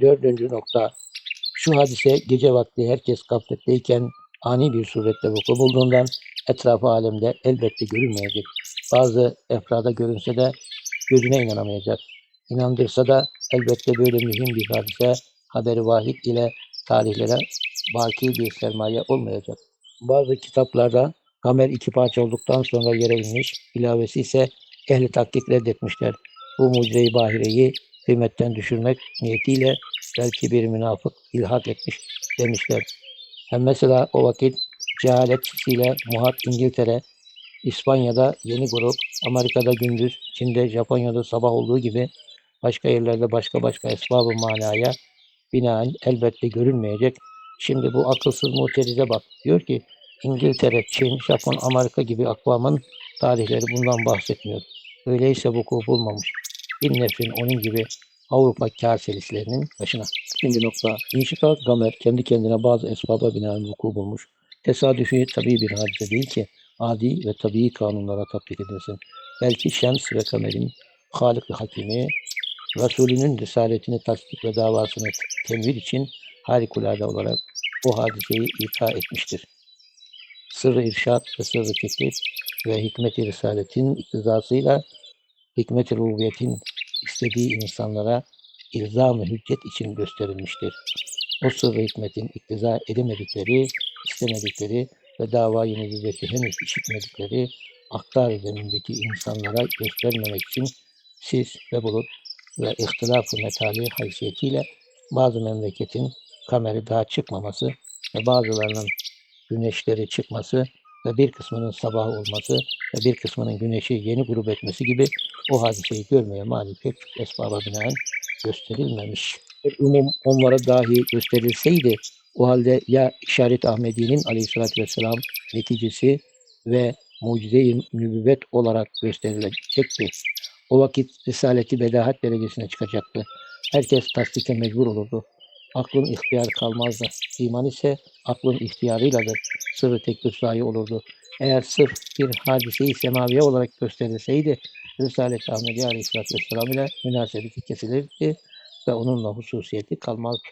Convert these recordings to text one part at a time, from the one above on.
Dördüncü nokta. Şu hadise gece vakti herkes gafletteyken ani bir surette vuku bulduğundan etrafı alemde elbette görülmeyecek. Bazı efrada görünse de gözüne inanamayacak. İnandırsa da elbette böyle mühim bir hadise haberi vahid ile tarihlere baki bir sermaye olmayacak. Bazı kitaplarda kamer iki parça olduktan sonra yere inmiş, ilavesi ise ehli taktik reddetmişler. Bu mucize-i bahireyi kıymetten düşürmek niyetiyle belki bir münafık ilhak etmiş demişler. Hem mesela o vakit cehaletiyle muhat İngiltere, İspanya'da yeni grup, Amerika'da gündüz, Çin'de, Japonya'da sabah olduğu gibi başka yerlerde başka başka esbab-ı manaya binaen elbette görülmeyecek. Şimdi bu akılsız muterize bak. Diyor ki İngiltere, Çin, Japon, Amerika gibi akvamın tarihleri bundan bahsetmiyor. Öyleyse vuku bulmamış. Bin nefrin onun gibi Avrupa kâselislerinin başına. İkinci nokta. İnşikat gamer kendi kendine bazı esbaba binaen vuku bulmuş. Tesadüfi tabii bir hadise değil ki adi ve tabii kanunlara tatbik edilsin. Belki Şems ve Kamer'in Halik ve Hakimi Resulünün risaletini tasdik ve davasını temvil için harikulade olarak o hadiseyi ita etmiştir. Sırrı irşat ve sırrı teklif ve hikmet-i risaletin iktizasıyla hikmet-i rubiyetin istediği insanlara ilzam-ı hüccet için gösterilmiştir. O sırrı hikmetin iktiza edemedikleri, istemedikleri ve davayı nübüvveti henüz işitmedikleri aktar zemindeki insanlara göstermemek için siz ve bulut ve ihtilaf-ı metali haysiyetiyle bazı memleketin kameri daha çıkmaması ve bazılarının güneşleri çıkması ve bir kısmının sabah olması ve bir kısmının güneşi yeni grup etmesi gibi o hadiseyi görmeye çok esbaba binaen gösterilmemiş. Umum onlara dahi gösterilseydi o halde ya işaret Ahmedi'nin aleyhissalatü vesselam neticesi ve mucize-i nübüvvet olarak gösterilecekti. O vakit risaleti bedahat derecesine çıkacaktı. Herkes tasdike mecbur olurdu. Aklın ihtiyarı kalmazdı. İman ise aklın ihtiyarıyladır. Sırrı teklif sahi olurdu. Eğer sırf bir hadiseyi semaviye olarak gösterilseydi, Risalet-i Ahmediye Aleyhisselatü Vesselam ile münasebeti kesilirdi ve onunla hususiyeti kalmazdı.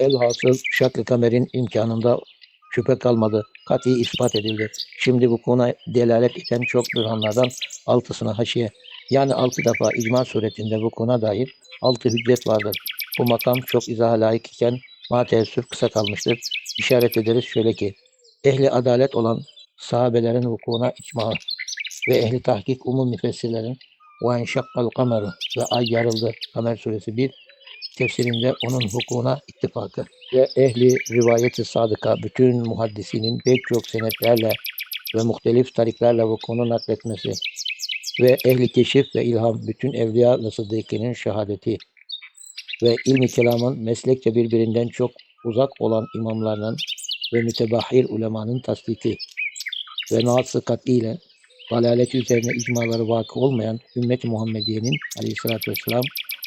Elhasıl şaklı kamerin imkanında şüphe kalmadı. Kati ispat edildi. Şimdi bu konu delalet eden çok bürhanlardan altısına haşiye. Yani altı defa icma suretinde bu kona dair altı hüccet vardır. Bu makam çok izaha layık iken ma teessüf kısa kalmıştır. İşaret ederiz şöyle ki, ehli adalet olan sahabelerin vukuuna icma ve ehli tahkik umum müfessirlerin ve enşakkal kameru ve ay yarıldı Kamer suresi 1 tefsirinde onun hukukuna ittifakı ve ehli rivayeti sadıka bütün muhaddisinin pek çok senetlerle ve muhtelif tariklerle vukuunu nakletmesi ve ehli keşif ve ilham bütün evliya ve sıddıkinin şehadeti ve ilmi kelamın meslekçe birbirinden çok uzak olan imamlarının ve mütebahhir ulemanın tasdiki ve naat-ı kat'iyle dalaleti üzerine icmaları vakı olmayan ümmet-i Muhammediye'nin aleyhissalatü vesselam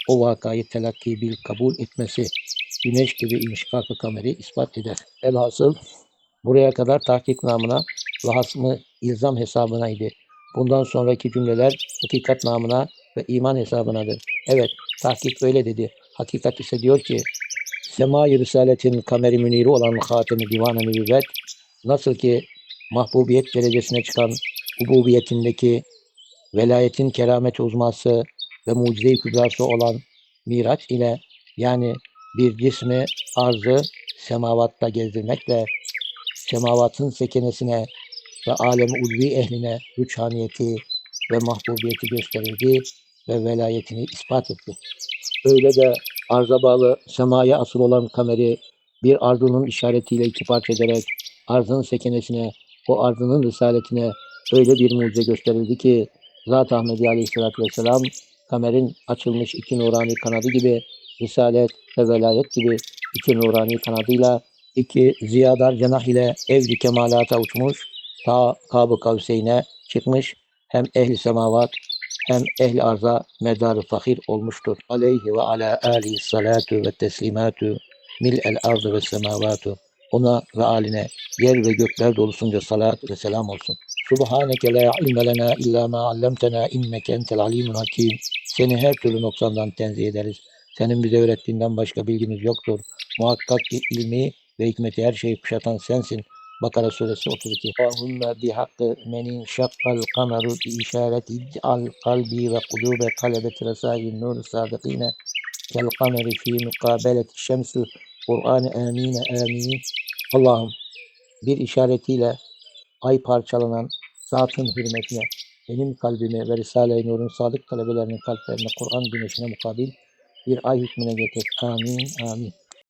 o vakayı telakki bil kabul etmesi güneş gibi inşikak-ı kameri ispat eder. Elhasıl buraya kadar tahkik namına ve hasmı ilzam hesabınaydı. Bundan sonraki cümleler hakikat namına ve iman hesabınadır. Evet, tahkik öyle dedi. Hakikat ise diyor ki, Sema-i Risaletin kameri müniri olan Hatem-i Divan-ı Nübüvvet, nasıl ki mahbubiyet derecesine çıkan ububiyetindeki velayetin keramet uzması ve mucize-i kübrası olan Miraç ile yani bir cismi arzı semavatta gezdirmekle semavatın sekenesine ve alem ulvi ehline rüçhaniyeti ve mahbubiyeti gösterildi ve velayetini ispat etti. Öyle de arza bağlı semaya asıl olan kameri bir arzunun işaretiyle iki parça ederek arzın sekenesine, o arzının risaletine öyle bir mucize gösterildi ki Zat-ı Ahmedi Aleyhisselatü Vesselam kamerin açılmış iki nurani kanadı gibi risalet ve velayet gibi iki nurani kanadıyla iki ziyadar cenah ile evli kemalata uçmuş ta Kab-ı Kavseyn'e çıkmış hem ehli semavat hem ehli arza medarı fakir olmuştur. Aleyhi ve ala alihi salatu ve teslimatu mil el ardı ve semavatu. Ona ve aline yer ve gökler dolusunca salat ve selam olsun. Subhaneke la ilme lena illa ma allamtena inneke entel alimul hakim. Seni her türlü noksandan tenzih ederiz. Senin bize öğrettiğinden başka bilgimiz yoktur. Muhakkak ki ilmi ve hikmeti her şeyi kuşatan sensin. Bakara suresi 32. Allahümme bihakkı menin şakkal kameru bi işareti al kalbi ve kulube talebeti resailin nur sadıkine kel kameri fi mukabeleti şemsi Kur'an amine amin. Allah'ım bir işaretiyle ay parçalanan zatın hürmetine benim kalbimi ve Risale-i Nur'un sadık talebelerinin kalplerine Kur'an güneşine mukabil bir ay hükmüne getir. Amin, amin.